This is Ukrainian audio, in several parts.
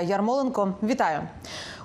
Ярмоленко, вітаю.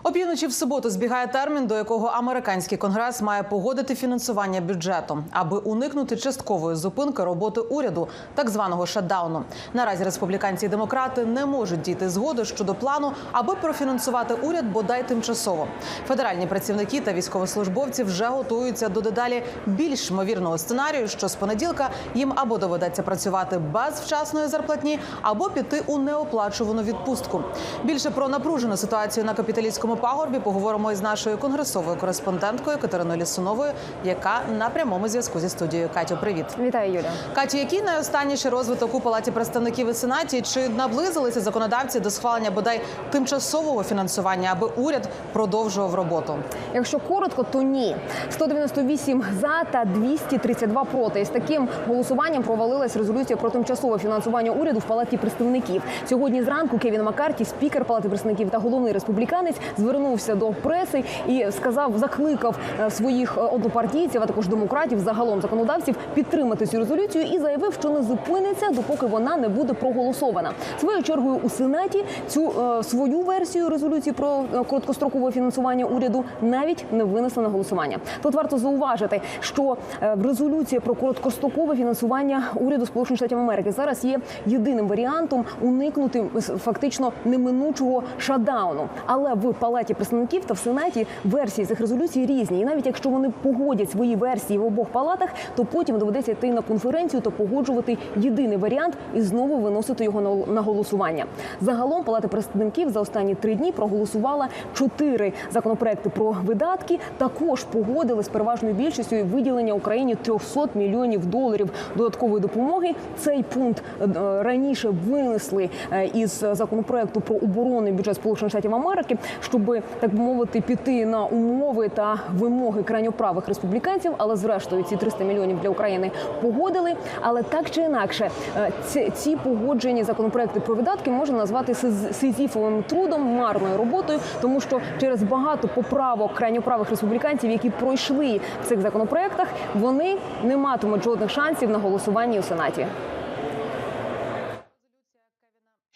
Опівночі в суботу збігає термін, до якого американський конгрес має погодити фінансування бюджету, аби уникнути часткової зупинки роботи уряду, так званого шатдауну. Наразі республіканці і демократи не можуть дійти згоди щодо плану, аби профінансувати уряд бодай тимчасово. Федеральні працівники та військовослужбовці вже готуються до дедалі більш ймовірного сценарію, що з понеділка їм або доведеться працювати без вчасної зарплатні, або піти у неоплачувану відпустку. Більше про напружену ситуацію на капіталістському пагорбі поговоримо із нашою конгресовою кореспонденткою Катериною Лісуновою, яка на прямому зв'язку зі студією. Катю, привіт. Вітаю, Юля. Катю, який найостанніший розвиток у палаті представників і сенаті? Чи наблизилися законодавці до схвалення бодай тимчасового фінансування, аби уряд продовжував роботу? Якщо коротко, то ні. 198 за та 232 проти. І з таким голосуванням провалилась резолюція про тимчасове фінансування уряду в палаті представників. Сьогодні зранку Кевін Маккарті, спікер палати представників та головний республіканець, звернувся до преси і сказав, закликав е, своїх е, однопартійців, а також демократів, загалом законодавців, підтримати цю резолюцію і заявив, що не зупиниться, допоки вона не буде проголосована. Своєю чергою у сенаті цю е, свою версію резолюції про короткострокове фінансування уряду навіть не винесли на голосування. Тут варто зауважити, що резолюція про короткострокове фінансування уряду Сполучених Штатів Америки зараз є єдиним варіантом уникнути фактично неминучого шатдауну. Але в палаті представників та в сенаті версії цих резолюцій різні. І навіть якщо вони погодять свої версії в обох палатах, то потім доведеться йти на конференцію та погоджувати єдиний варіант і знову виносити його на- голосування. Загалом палата представників за останні три дні проголосувала чотири законопроекти про видатки. Також погодили з переважною більшістю виділення Україні 300 мільйонів доларів додаткової допомоги. Цей пункт е, раніше винесли е, із законопроекту про оборонний бюджет Сполучених Штатів Америки, щоб так би мовити піти на умови та вимоги крайньоправих республіканців. Але зрештою ці 300 мільйонів для України погодили. Але так чи інакше, е, ці, ці погоджені законопроекти про видатки можна назвати сиз- сизіфовим трудом, марною роботою, тому що через багато поправок крайньоправих республіканців, які пройшли в цих законопроектах, вони не матимуть жодних шансів на голосуванні у сенаті.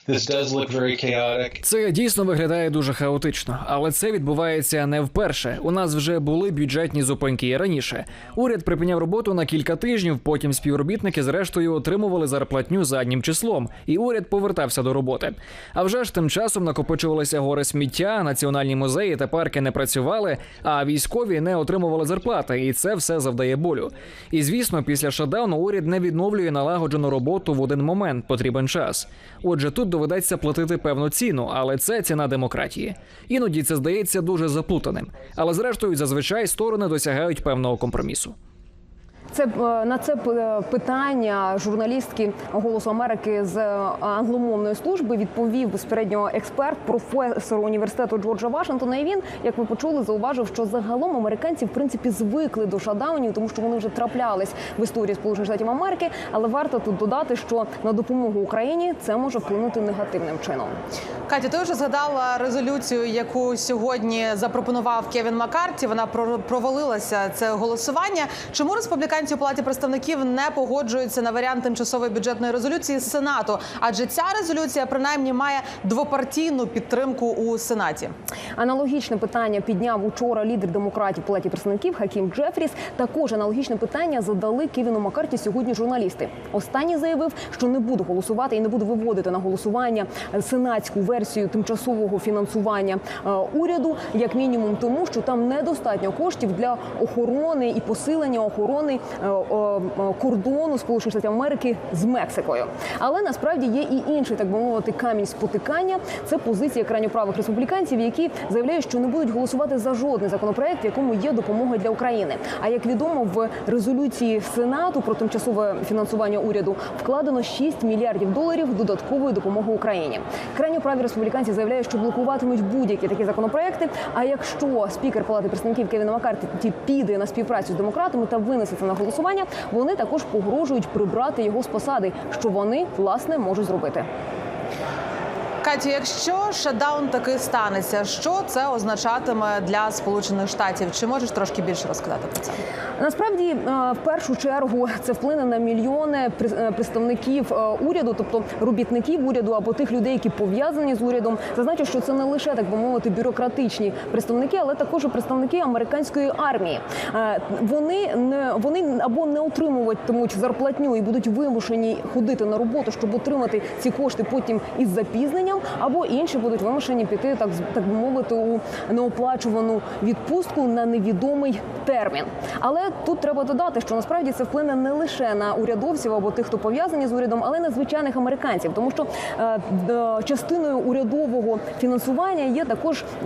This does look very chaotic. Це дійсно виглядає дуже хаотично, але це відбувається не вперше. У нас вже були бюджетні зупинки і раніше. Уряд припиняв роботу на кілька тижнів. Потім співробітники зрештою отримували зарплатню заднім числом, і уряд повертався до роботи. А вже ж тим часом накопичувалися гори сміття, національні музеї та парки не працювали, а військові не отримували зарплати, і це все завдає болю. І звісно, після шатдауну уряд не відновлює налагоджену роботу в один момент. Потрібен час. Отже, тут доведеться платити певну ціну, але це ціна демократії. Іноді це здається дуже заплутаним. Але зрештою, зазвичай сторони досягають певного компромісу. Це е, на це е, питання журналістки Голосу Америки з е, англомовної служби відповів безпередньо експерт, професор університету Джорджа Вашингтона. І він, як ви почули, зауважив, що загалом американці в принципі звикли до шатдаунів, тому що вони вже траплялись в історії Сполучених Штатів Америки. Але варто тут додати, що на допомогу Україні це може вплинути негативним чином. Катя, ти вже згадала резолюцію, яку сьогодні запропонував Кевін Маккарті. Вона про- провалилася це голосування. Чому республіканці у палаті представників не погоджуються на варіант тимчасової бюджетної резолюції Сенату? Адже ця резолюція принаймні має двопартійну підтримку у Сенаті. Аналогічне питання підняв учора лідер демократів палаті представників Хакім Джефріс. Також аналогічне питання задали Кевіну Маккарті сьогодні журналісти. Останній заявив, що не буде голосувати і не буде виводити на голосування сенатську версію тимчасового фінансування е, уряду, як мінімум, тому що там недостатньо коштів для охорони і посилення охорони кордону Сполучених Штатів Америки з Мексикою. Але насправді є і інший, так би мовити, камінь спотикання. Це позиція крайньоправих республіканців, які заявляють, що не будуть голосувати за жодний законопроект, в якому є допомога для України. А як відомо, в резолюції Сенату про тимчасове фінансування уряду вкладено 6 мільярдів доларів додаткової допомоги Україні. Крайньоправі республіканці заявляють, що блокуватимуть будь-які такі законопроекти. А якщо спікер палати представників Кевін Маккарті піде на співпрацю з демократами та винесе це на голосування, вони також погрожують прибрати його з посади, що вони власне можуть зробити. Катю, якщо шатдаун таки станеться, що це означатиме для Сполучених Штатів? Чи можеш трошки більше розказати про це? Насправді, е, в першу чергу, це вплине на мільйони е, представників е, уряду, тобто робітників уряду або тих людей, які пов'язані з урядом. Зазначу, що це не лише так би мовити бюрократичні представники, але також представники американської армії. Вони не вони або не отримуватимуть зарплатню і будуть вимушені ходити на роботу, щоб отримати ці кошти потім із запізненням, або інші будуть вимушені піти так так би мовити у неоплачувану відпустку на невідомий термін. Але тут треба додати, що насправді це вплине не лише на урядовців або тих, хто пов'язані з урядом, але й на звичайних американців, тому що е, д- частиною урядового фінансування є також е,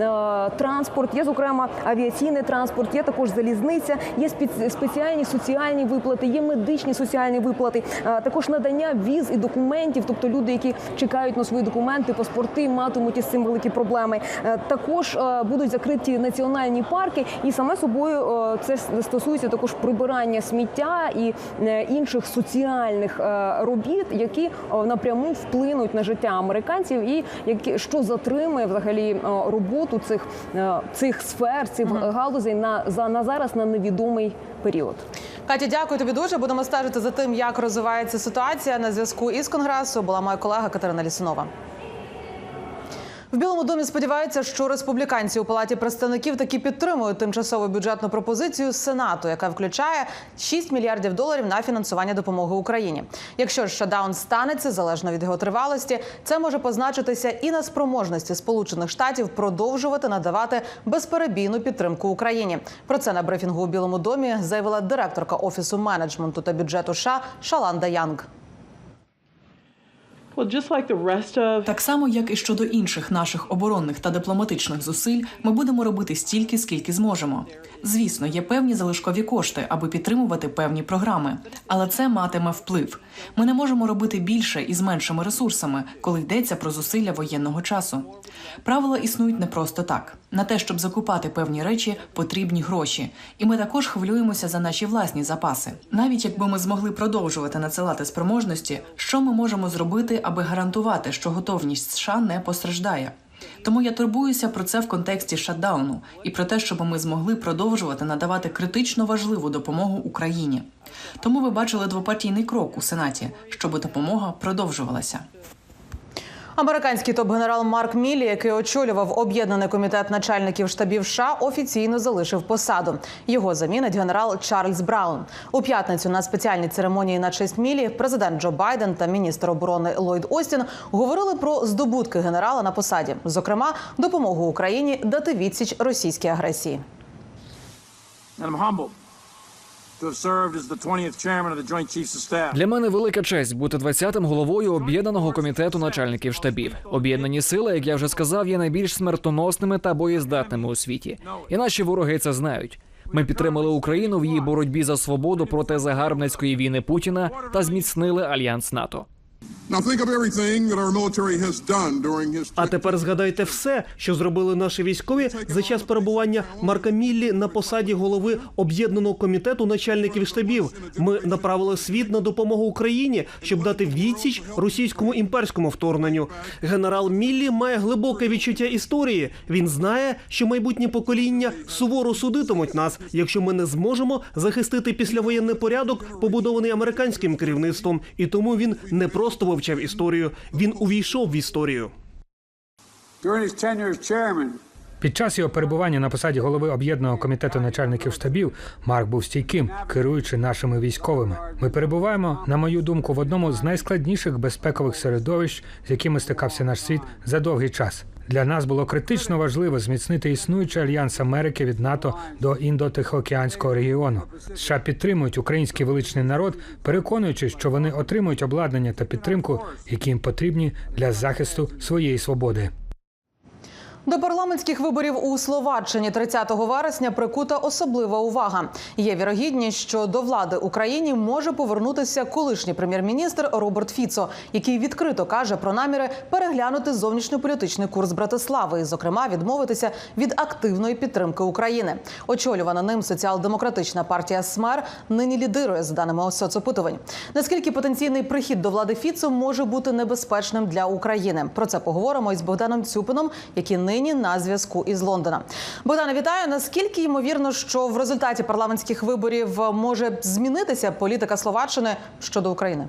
транспорт, є зокрема авіаційний транспорт, є також залізниця, є спец- спеціальні соціальні виплати, є медичні соціальні виплати, е, також надання віз і документів, тобто люди, які чекають на свої документи, паспорти, матимуть із цим великі проблеми. Е, Також е, будуть закриті національні парки, і саме собою е, це стосується також прибирання сміття і інших соціальних робіт, які напряму вплинуть на життя американців, і які що затримує взагалі роботу цих, цих сфер, цих галузей на за на зараз на невідомий період. Катя, дякую тобі дуже. Будемо стежити за тим, як розвивається ситуація на зв'язку із конгресу. Була моя колега Катерина Лісунова. В Білому домі сподіваються, що республіканці у палаті представників таки підтримують тимчасову бюджетну пропозицію Сенату, яка включає 6 мільярдів доларів на фінансування допомоги Україні. Якщо ж шатдаун станеться залежно від його тривалості, це може позначитися і на спроможності Сполучених Штатів продовжувати надавати безперебійну підтримку Україні. Про це на брифінгу у Білому домі заявила директорка офісу менеджменту та бюджету США Шаланда Янг. Так само, як і щодо інших наших оборонних та дипломатичних зусиль, ми будемо робити стільки, скільки зможемо. Звісно, є певні залишкові кошти, аби підтримувати певні програми, але це матиме вплив. Ми не можемо робити більше із меншими ресурсами, коли йдеться про зусилля воєнного часу. Правила існують не просто так. На те, щоб закупати певні речі, потрібні гроші, і ми також хвилюємося за наші власні запаси. Навіть якби ми змогли продовжувати надсилати спроможності, що ми можемо зробити, аби гарантувати, що готовність США не постраждає. Тому я турбуюся про це в контексті шатдауну і про те, щоб ми змогли продовжувати надавати критично важливу допомогу Україні. Тому ви бачили двопартійний крок у Сенаті, щоб допомога продовжувалася. Американський топ-генерал Марк Міллі, який очолював об'єднаний комітет начальників штабів США, офіційно залишив посаду. Його замінить генерал Чарльз Браун. У п'ятницю на спеціальній церемонії на честь Міллі президент Джо Байден та міністр оборони Ллойд Остін говорили про здобутки генерала на посаді, зокрема, допомогу Україні дати відсіч російській агресії. Для мене велика честь бути 20-м головою об'єднаного комітету начальників штабів. Об'єднані сили, як я вже сказав, є найбільш смертоносними та боєздатними у світі. І наші вороги це знають. Ми підтримали Україну в її боротьбі за свободу проти загарбницької війни Путіна та зміцнили альянс НАТО. А тепер згадайте все, що зробили наші військові за час перебування Марка Міллі на посаді голови об'єднаного комітету начальників штабів. Ми направили світ на допомогу Україні, щоб дати відсіч російському імперському вторгненню. Генерал Міллі має глибоке відчуття історії. Він знає, що майбутні покоління суворо судитимуть нас, якщо ми не зможемо захистити післявоєнний порядок, побудований американським керівництвом. І тому він не просто вивчав історію, він увійшов в історію. Під час його перебування на посаді голови об'єднаного комітету начальників штабів Марк був стійким, керуючи нашими військовими. Ми перебуваємо, на мою думку, в одному з найскладніших безпекових середовищ, з якими стикався наш світ за довгий час. Для нас було критично важливо зміцнити існуючий альянс Америки від НАТО до індотихоокеанського регіону. США підтримують український величний народ, переконуючи, що вони отримують обладнання та підтримку, які їм потрібні для захисту своєї свободи. До парламентських виборів у Словаччині 30 вересня прикута особлива увага. Є вірогідність, що до влади Україні може повернутися колишній прем'єр-міністр Роберт Фіцо, який відкрито каже про наміри переглянути зовнішньополітичний курс Братислави, і, зокрема, відмовитися від активної підтримки України. Очолювана ним соціал-демократична партія СМЕР нині лідирує за даними соцопитувань. Наскільки потенційний прихід до влади Фіцо може бути небезпечним для України? Про це поговоримо із Богданом Цюпином, який нині на зв'язку із Лондона. Богдана, вітаю. Наскільки ймовірно, що в результаті парламентських виборів може змінитися політика Словаччини щодо України?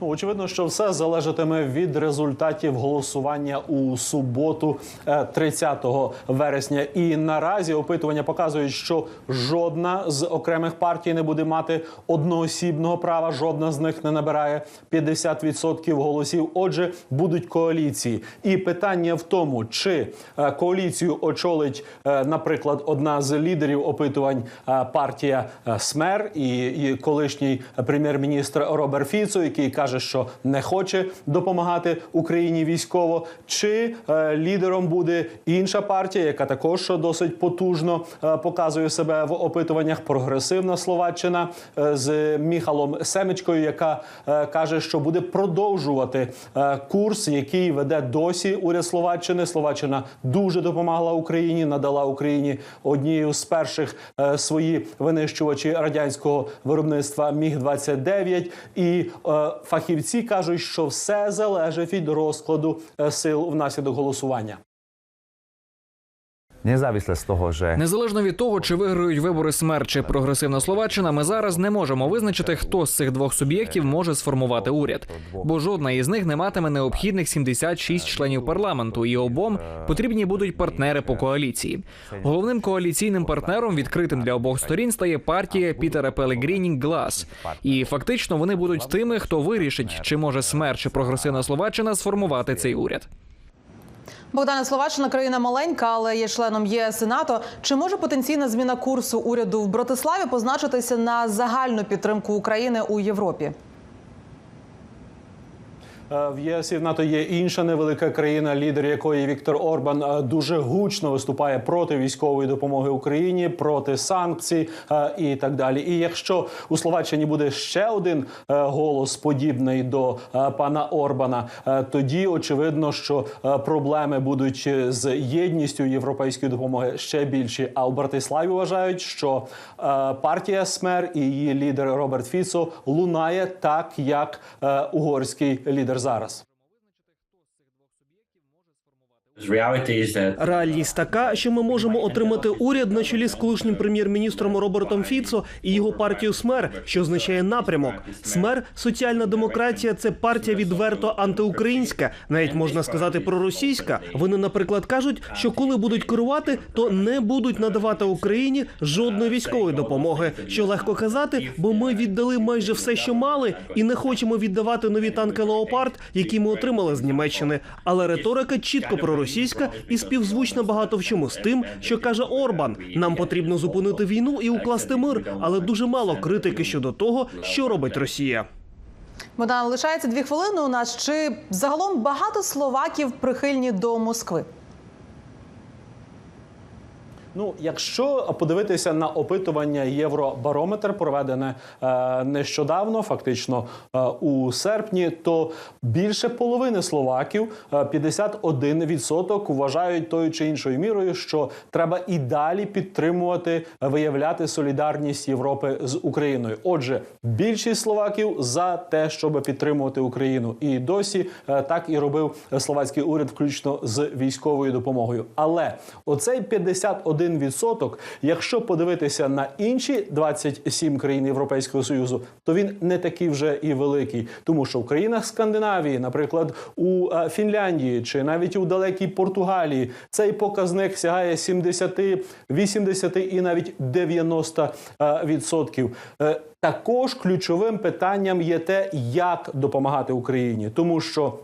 Ну, очевидно, що все залежатиме від результатів голосування у суботу, е, 30 вересня. І наразі опитування показують, що жодна з окремих партій не буде мати одноосібного права. Жодна з них не набирає 50% голосів. Отже, будуть коаліції. І питання в тому, чи е, коаліцію очолить, е, наприклад, одна з лідерів опитувань е, партія е, СМЕР і, колишній прем'єр-міністр Роберт Фіцо, який каже, що не хоче допомагати Україні військово, чи е, лідером буде інша партія, яка також досить потужно е, показує себе в опитуваннях. Прогресивна Словаччина е, з Міхалом Семечкою, яка е, каже, що буде продовжувати е, курс, який веде досі уряд Словаччини. Словаччина дуже допомагала Україні, надала Україні однією з перших е, свої винищувачі радянського виробництва Міг 29 і е, фахівці кажуть, що все залежить від розкладу е, сил внаслідок голосування. Nezávisle z toho, že Незалежно від того, чи виграють вибори смерть чи прогресивна Словаччина, ми зараз не можемо визначити, хто з цих двох суб'єктів може сформувати уряд, бо жодна із них не матиме необхідних 76 членів парламенту, і обом потрібні будуть партнери по коаліції. Головним коаліційним партнером, відкритим для обох сторін, стає партія Пітера Пелегріні Глас. І фактично вони будуть тими, хто вирішить, чи може смерть чи прогресивна Словаччина сформувати цей уряд. Богдане Словаччина країна маленька, але є членом ЄС і НАТО. Чи може потенційна зміна курсу уряду в Братиславі позначитися на загальну підтримку України у Європі? Е, В ЄС і в НАТО є інша невелика країна, лідер якої Віктор Орбан е, дуже гучно виступає проти військової допомоги Україні, проти санкцій е, і так далі. І якщо у Словаччині буде ще один голос подібний до пана Орбана, тоді очевидно, що проблеми будуть з єдністю європейської допомоги ще більші. А у Братиславі вважають, що партія СМЕР і її лідер Роберт Фіцо лунає так, як угорський лідер зараз. Реальність така, що ми можемо отримати уряд на чолі з колишнім прем'єр-міністром Робертом Фіцо і його партію СМЕР, що означає напрямок. СМЕР соціальна демократія це партія відверто антиукраїнська, навіть можна сказати проросійська. Вони, наприклад, кажуть, що коли будуть керувати, то не будуть надавати Україні жодної військової допомоги. Що легко казати, бо ми віддали майже все, що мали, і не хочемо віддавати нові танки Леопард, які ми отримали з Німеччини. Але риторика чітко проросійська і співзвучна багато в чому з тим, що каже Орбан. Нам потрібно зупинити війну і укласти мир, але дуже мало критики щодо того, що робить Росія. Богдан, лишається дві хвилини у нас. Чи загалом багато словаків прихильні до Москви? Ну, якщо подивитися на опитування Євробарометр, проведене е, нещодавно, фактично е, у серпні, то більше половини словаків, е, 51%, вважають тою чи іншою мірою, що треба і далі підтримувати, виявляти солідарність Європи з Україною. Отже, більшість словаків за те, щоб підтримувати Україну, і досі е, так і робив словацький уряд, включно з військовою допомогою. Але оцей 51%, якщо подивитися на інші 27 країн Європейського союзу, то він не такий вже і великий, тому що в країнах Скандинавії, наприклад, у е, Фінляндії чи навіть у далекій Португалії, цей показник сягає 70, 80 і навіть 90 е, відсотків. Е, Також ключовим питанням є те, як допомагати Україні, тому що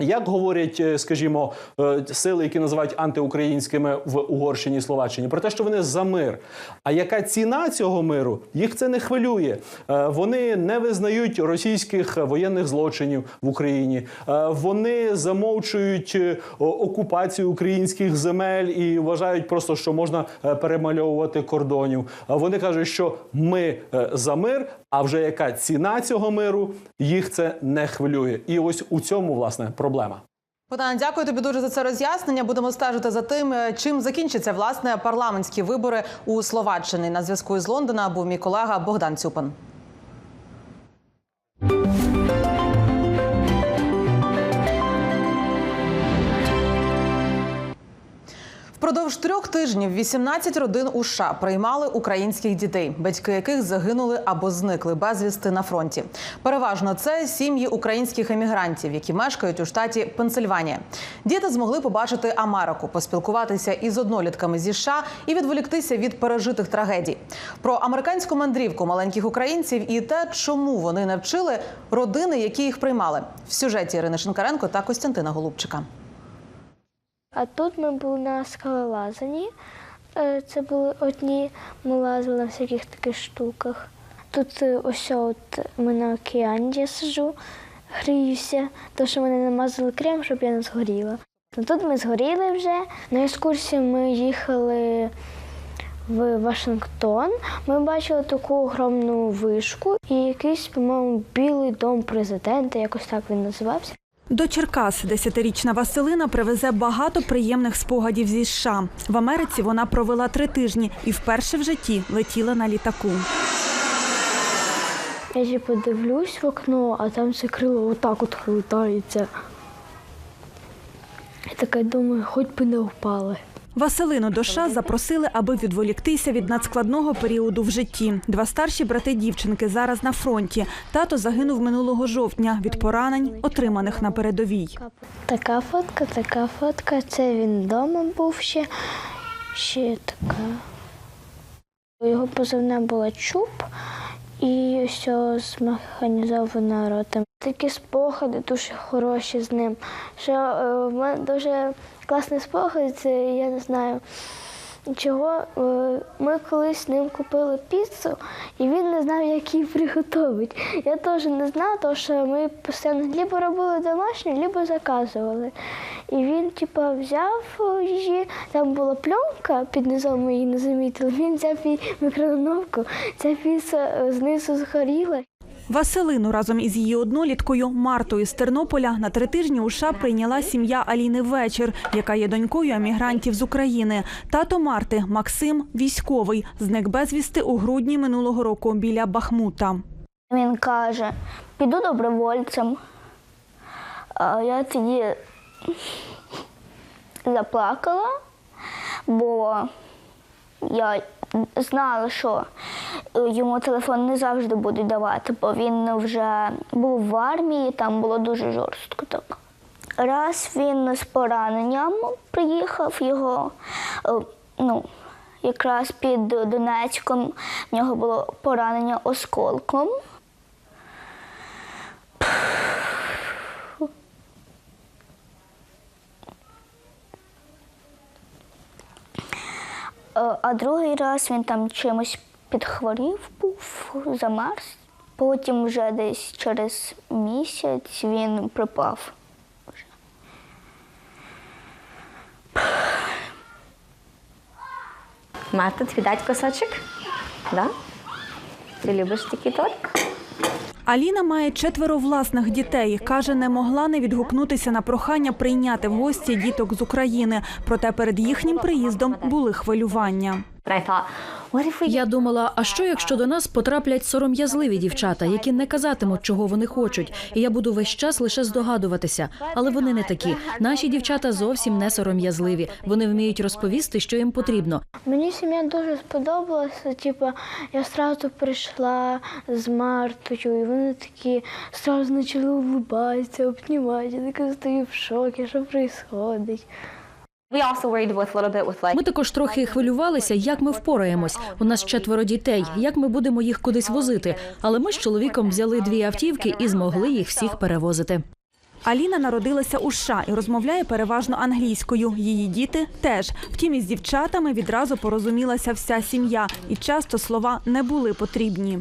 Як говорять, е, скажімо, е, сили, які називають антиукраїнськими в Угорщині і Словаччині, про те, що вони за мир. А яка ціна цього миру? Їх це не хвилює. Е, Вони не визнають російських воєнних злочинів в Україні. Вони замовчують окупацію українських земель і вважають просто, що можна перемальовувати кордонів. Вони кажуть, що ми за мир. А вже яка ціна цього миру, їх це не хвилює. І ось у цьому власне проблема. Богдан, дякую тобі дуже за це роз'яснення. Будемо стежити за тим, е, чим закінчаться власне парламентські вибори у Словаччині. На зв'язку із Лондона був мій колега Богдан Цюпин. Впродовж трьох тижнів 18 родин у США приймали українських дітей, батьки яких загинули або зникли безвісти на фронті. Переважно це сім'ї українських емігрантів, які мешкають у штаті Пенсильванія. Діти змогли побачити Америку, поспілкуватися із однолітками зі США і відволіктися від пережитих трагедій. Про американську мандрівку маленьких українців і те, чому вони навчили родини, які їх приймали. В сюжеті Ірини Шинкаренко та Костянтина Голубчика. А тут ми були на скалолазанні. Е, Це були одні, ми лазили на всяких таких штуках. Тут е, ось от ми на океані я сижу, гріюся, тому що мене намазали крем, щоб я не згоріла. Ну, тут ми згоріли вже. На екскурсію ми їхали в Вашингтон. Ми бачили таку огромну вишку і якийсь, по-моєму, білий дом президента, якось так він називався. До Черкас десятирічна Василина привезе багато приємних спогадів зі США. В Америці вона провела три тижні і вперше в житті летіла на літаку. Я ще подивлюсь в окно, а там все крило отак от хилитається. Я така думаю, хоч би не впали. Василину до США запросили, аби відволіктися від надскладного періоду в житті. Два старші брати дівчинки зараз на фронті. Тато загинув минулого жовтня від поранень, отриманих на передовій. Така фотка, така фотка. Це він вдома був ще. Ще така. Його позивне була чуб і все з механізованою рота. Такі спогади дуже хороші з ним. Що е, в мене дуже класний спогад, це я не знаю. Чого Е, ми колись з ним купили піцу, і він не знав, як її приготувати. Я теж не знала, тому що ми постійно либо робили домашню, либо заказували. І він, типа, взяв її, там була пленка під низом, ми її не замітили. Він взяв її мікроволновку, ця піца е, знизу згоріла. Василину разом із її одноліткою Мартою з Тернополя на три тижні у США прийняла сім'я Аліни Вечір, яка є донькою емігрантів з України. Тато Марти Максим військовий, зник безвісти у грудні минулого року біля Бахмута. Він каже, піду добровольцем. А я тоді заплакала, бо я знала, що йому телефон не завжди будуть давати, бо він вже був в армії, там було дуже жорстко так. Раз він з пораненням приїхав його, е, ну, якраз під Донецьком в нього було поранення осколком. А другий раз він там чимось підхворів, був, замерз. Потім вже десь через місяць він припав. Марта, твій дядько сочок? Да? Ти любиш такий торт? Аліна має четверо власних дітей. каже, не могла не відгукнутися на прохання прийняти в гості діток з України. Проте перед їхнім приїздом були хвилювання. Я думала, а що якщо до нас потраплять сором'язливі дівчата, які не казатимуть, чого вони хочуть, і я буду весь час лише здогадуватися. Але вони не такі. Наші дівчата зовсім не сором'язливі. Вони вміють розповісти, що їм потрібно. Мені сім'я дуже сподобалася. Типу, я одразу прийшла з Мартою, і вони такі одразу почали улыбатися, обнімати. Я така стою в шокі, що відбувається. Ми також трохи хвилювалися, як ми впораємось. У нас четверо дітей, як ми будемо їх кудись возити. Але ми з чоловіком взяли дві автівки і змогли їх всіх перевозити. Аліна народилася у США і розмовляє переважно англійською. Її діти теж. Втім, із дівчатами відразу порозумілася вся сім'я, і часто слова не були потрібні.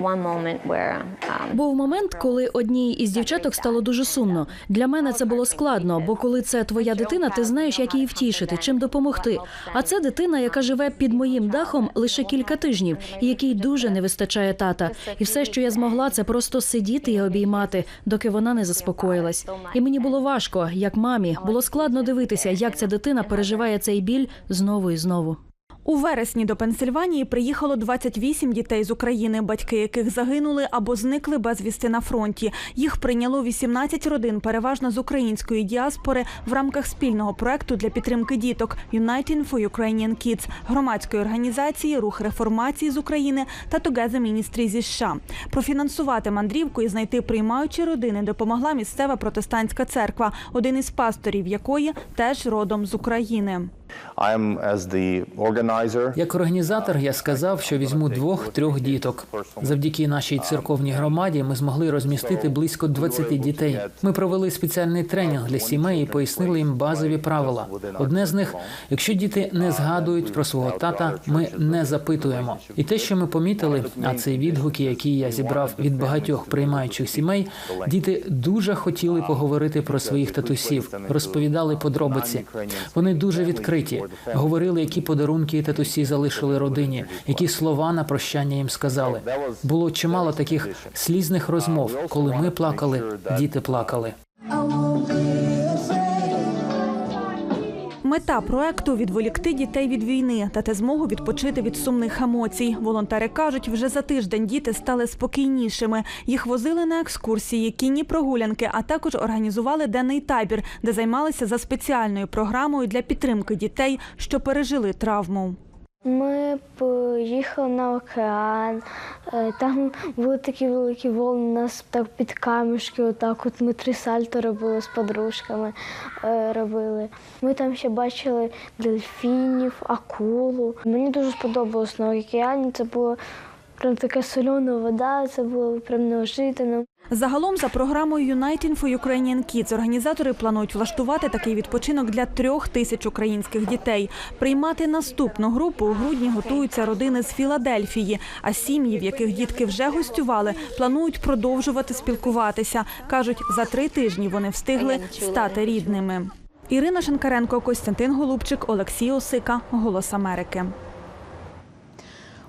Um, Був момент, коли одній із дівчаток стало дуже сумно. Для мене це було складно, бо коли це твоя дитина, ти знаєш, як її втішити, чим допомогти. А це дитина, яка живе під моїм дахом лише кілька тижнів, і якій дуже не вистачає тата. І все, що я змогла, це просто сидіти і обіймати, доки вона не заспокоїлась. І мені було важко, як мамі, було складно дивитися, як ця дитина переживає цей біль знову і знову. У вересні до Пенсильванії приїхало 28 дітей з України, батьки яких загинули або зникли безвісти на фронті. Їх прийняло 18 родин, переважно з української діаспори, в рамках спільного проекту для підтримки діток Uniting for Ukrainian Kids, громадської організації Рух реформації з України та Together Ministry зі США. Профінансувати мандрівку і знайти приймаючі родини допомогла місцева протестантська церква, один із пасторів якої теж родом з України. Як організатор я сказав, що візьму двох-трьох діток. Завдяки нашій церковній громаді ми змогли розмістити близько 20 дітей. Ми провели спеціальний тренінг для сімей і пояснили їм базові правила. Одне з них: якщо діти не згадують про свого тата, ми не запитуємо. І те, що ми помітили, а це відгуки, які я зібрав від багатьох приймаючих сімей, діти дуже хотіли поговорити про своїх татусів, розповідали подробиці. Вони дуже відкриті, говорили, які подарунки татусі залишили родині, які слова на прощання їм сказали. Було чимало таких слізних розмов, коли ми плакали, діти плакали. Мета проекту відволікти дітей від війни, дати змогу відпочити від сумних емоцій. Волонтери кажуть, вже за тиждень діти стали спокійнішими. Їх возили на екскурсії, кінні прогулянки, а також організували денний табір, де займалися за спеціальною програмою для підтримки дітей, що пережили травму. Ми поїхали на океан, е, там були такі великі волни, нас так під камішки, отак от ми три сальто робили з подружками, е, робили. Ми там ще бачили дельфінів, акулу. Мені дуже сподобалось на океані. Це було прям така солена вода, це було прям неожиданно. Загалом, за програмою Uniting for Ukrainian Kids організатори планують влаштувати такий відпочинок для трьох тисяч українських дітей. Приймати наступну групу у грудні готуються родини з Філадельфії. А сім'ї, в яких дітки вже гостювали, планують продовжувати спілкуватися. кажуть, за три тижні вони встигли стати рідними. Ірина Шенкаренко, Костянтин Голубчик, Олексій Осика, Голос Америки.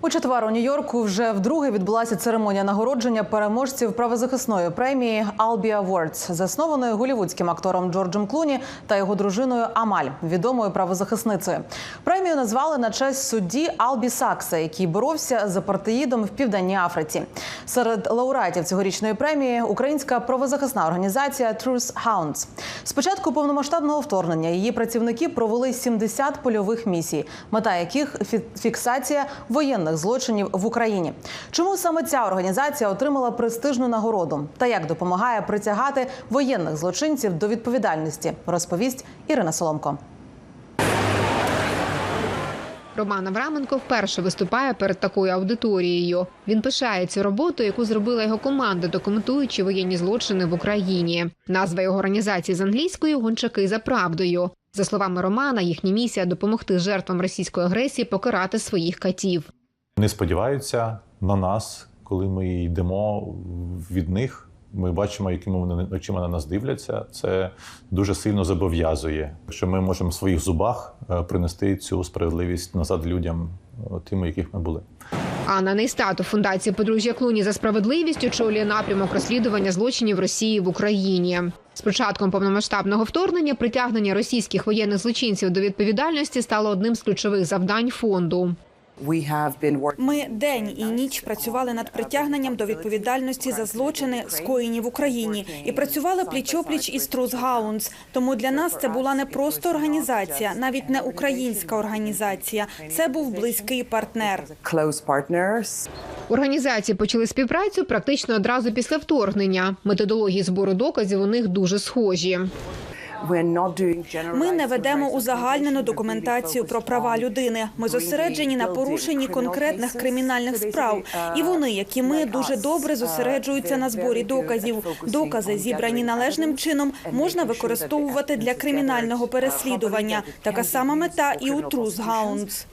У четвер у Нью-Йорку вже вдруге відбулася церемонія нагородження переможців правозахисної премії Albi Awards, заснованої голівудським актором Джорджем Клуні та його дружиною Амаль, відомою правозахисницею. Премію назвали на честь судді Албі Сакса, який боровся з апартеїдом в південній Африці. Серед лауреатів цьогорічної премії українська правозахисна організація Truth Hounds. Спочатку повномасштабного вторгнення її працівники провели 70 польових місій, мета яких фі- фіксація воєнних злочинів в Україні. Чому саме ця організація отримала престижну нагороду та як допомагає притягати воєнних злочинців до відповідальності, розповість Ірина Соломко. Роман Авраменко вперше виступає перед такою аудиторією. Він пишається роботою, яку зробила його команда, документуючи воєнні злочини в Україні. Назва його організації з англійською гончаки за правдою. За словами Романа, їхня місія допомогти жертвам російської агресії покарати своїх катів. Вони сподіваються на нас, коли ми йдемо від них. Ми бачимо, якими вони очима на нас дивляться. Це дуже сильно зобов'язує, що ми можемо в своїх зубах е, принести цю справедливість назад людям, е, тими, яких ми були. Анна Нейстату фундації подружжя Клуні за справедливість очолює напрямок розслідування злочинів Росії в Україні. З початком повномасштабного вторгнення притягнення російських воєнних злочинців до відповідальності стало одним з ключових завдань фонду. Ми день і ніч працювали над притягненням до відповідальності за злочини, скоєні в Україні, і працювали пліч-опліч із Трус Гаунс. Тому для нас це була не просто організація, навіть не українська організація. Це був близький партнер. Організації почали співпрацю практично одразу після вторгнення. Методології збору доказів у них дуже схожі. Ми не ведемо узагальнену документацію про права людини. Ми зосереджені на порушенні конкретних кримінальних справ, і вони, як і ми, дуже добре зосереджуються на зборі доказів. Докази, зібрані належним чином, можна використовувати для кримінального переслідування. Така сама мета і у Truth Hounds.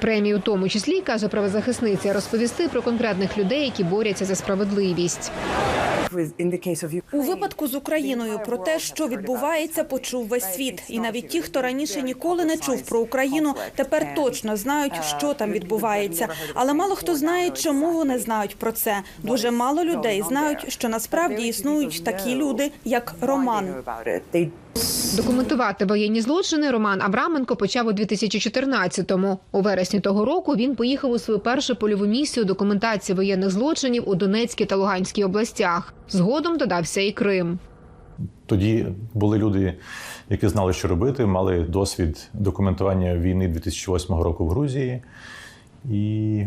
Премії, у тому числі каже правозахисниця, розповісти про конкретних людей, які борються за справедливість. У випадку з Україною про те, що відбувається, почув весь світ. І навіть ті, хто раніше ніколи не чув про Україну, тепер точно знають, що там відбувається. Але мало хто знає, чому вони знають про це. Дуже мало людей знають, що насправді існують такі люди, як Роман. Документувати воєнні злочини Роман Абраменко почав у 2014-му. У вересні того року він поїхав у свою першу польову місію документації воєнних злочинів у Донецькій та Луганській областях. Згодом додався і Крим. Тоді були люди, які знали, що робити, мали досвід документування війни 2008 року в Грузії. І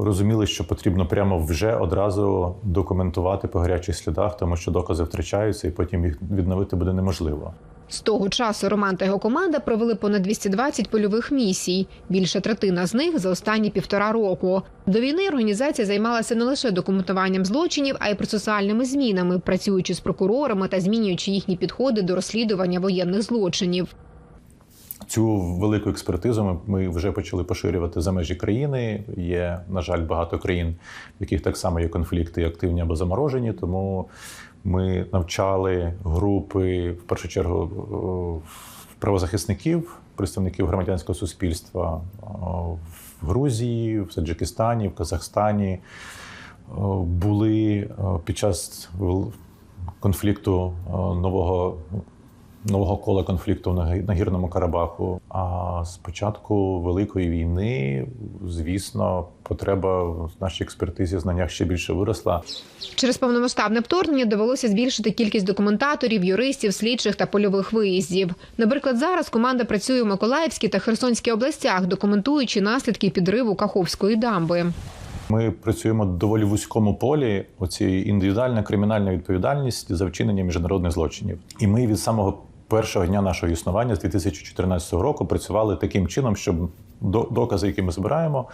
розуміли, що потрібно прямо вже одразу документувати по гарячих слідах, тому що докази втрачаються, і потім їх відновити буде неможливо. З того часу Роман та його команда провели понад 220 польових місій. Більша третина з них за останні півтора року. До війни організація займалася не лише документуванням злочинів, а й процесуальними змінами, працюючи з прокурорами та змінюючи їхні підходи до розслідування воєнних злочинів. Цю велику експертизу ми, вже почали поширювати за межі країни. Є, на жаль, багато країн, в яких так само є конфлікти активні або заморожені. Тому ми навчали групи в першу чергу правозахисників, представників громадянського суспільства в Грузії, в Таджикистані, в Казахстані. Були під час конфлікту нового нового кола конфлікту на Гі- на гірному Карабаху. А з початку великої війни, звісно, потреба в нашій експертизі знаннях ще більше виросла. Через повномасштабне вторгнення довелося збільшити кількість документаторів, юристів, слідчих та польових виїздів. Наприклад, зараз команда працює в Миколаївській та Херсонській областях, документуючи наслідки підриву Каховської дамби. Ми працюємо в доволі вузькому полі. Оці індивідуальна кримінальна відповідальність за вчинення міжнародних злочинів. І ми від самого першого дня нашого існування з 2014 року працювали таким чином, щоб до- докази, які ми збираємо,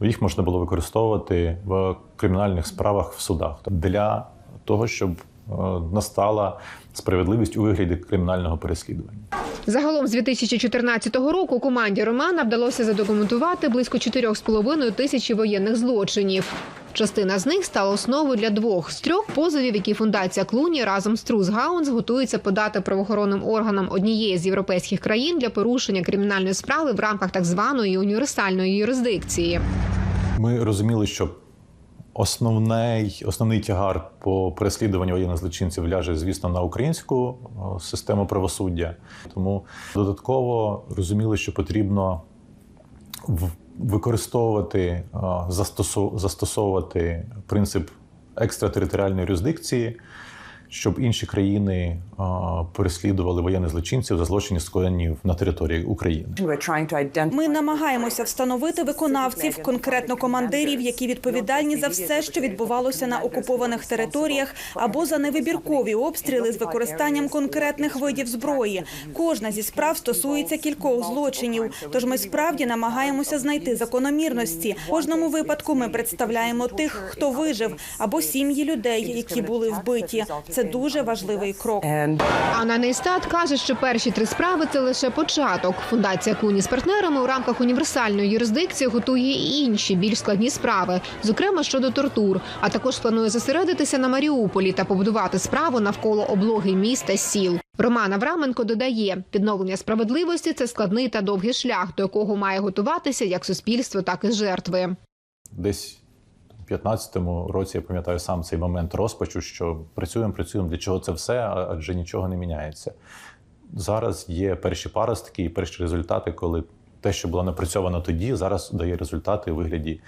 їх можна було використовувати в кримінальних справах в судах для того, щоб е, настала справедливість у вигляді кримінального переслідування. Загалом з 2014 року команді Романа вдалося задокументувати близько 4,5 тисячі воєнних злочинів. Частина з них стала основою для двох з трьох позовів, які фундація Клуні разом з Трус Гаунс готується подати правоохоронним органам однієї з європейських країн для порушення кримінальної справи в рамках так званої універсальної юрисдикції. Ми розуміли, що основний, основний тягар по переслідуванню воєнних злочинців ляже, звісно, на українську систему правосуддя. Тому додатково розуміли, що потрібно використовувати, о, застосовувати принцип екстратериторіальної юрисдикції, щоб інші країни переслідували воєнних злочинців за злочини скоєні на території України. Ми намагаємося встановити виконавців, конкретно командирів, які відповідальні за все, що відбувалося на окупованих територіях, або за невибіркові обстріли з використанням конкретних видів зброї. Кожна зі справ стосується кількох злочинів. Тож ми справді намагаємося знайти закономірності. В кожному випадку ми представляємо тих, хто вижив, або сім'ї людей, які були вбиті. Це дуже важливий крок. Анна Нейстат каже, що перші три справи це лише початок. Фундація Клуні з партнерами у рамках універсальної юрисдикції готує і інші більш складні справи, зокрема щодо тортур. А також планує зосередитися на Маріуполі та побудувати справу навколо облоги міст та сіл. Роман Авраменко додає, відновлення справедливості це складний та довгий шлях, до якого має готуватися як суспільство, так і жертви. Десь 15-му році я пам'ятаю сам цей момент розпачу, що працюємо, працюємо, для чого це все, адже нічого не міняється. Зараз є перші паростки і перші результати, коли те, що було напрацьовано тоді, зараз дає результати у вигляді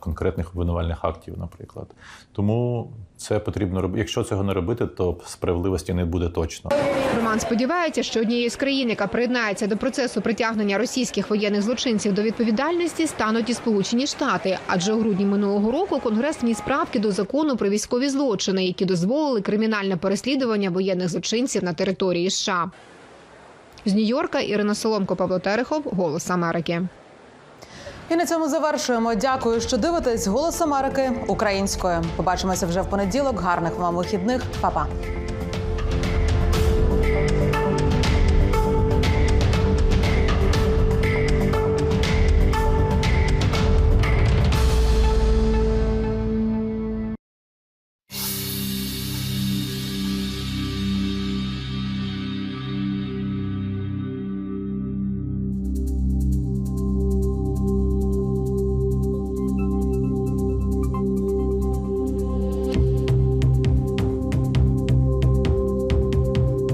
конкретних обвинувальних актів, наприклад. Тому це потрібно робити. Якщо цього не робити, то справедливості не буде точно. Роман сподівається, що однією з країн, яка приєднається до процесу притягнення російських воєнних злочинців до відповідальності, стануть і Сполучені Штати. Адже у грудні минулого року Конгрес вніс правки до закону про військові злочини, які дозволили кримінальне переслідування воєнних злочинців на території США. З Нью-Йорка Ірина Соломко, Павло Терехов, Голос Америки. І на цьому завершуємо. Дякую, що дивитесь. Голос Америки українською. Побачимося вже в понеділок. Гарних вам вихідних. Па-па.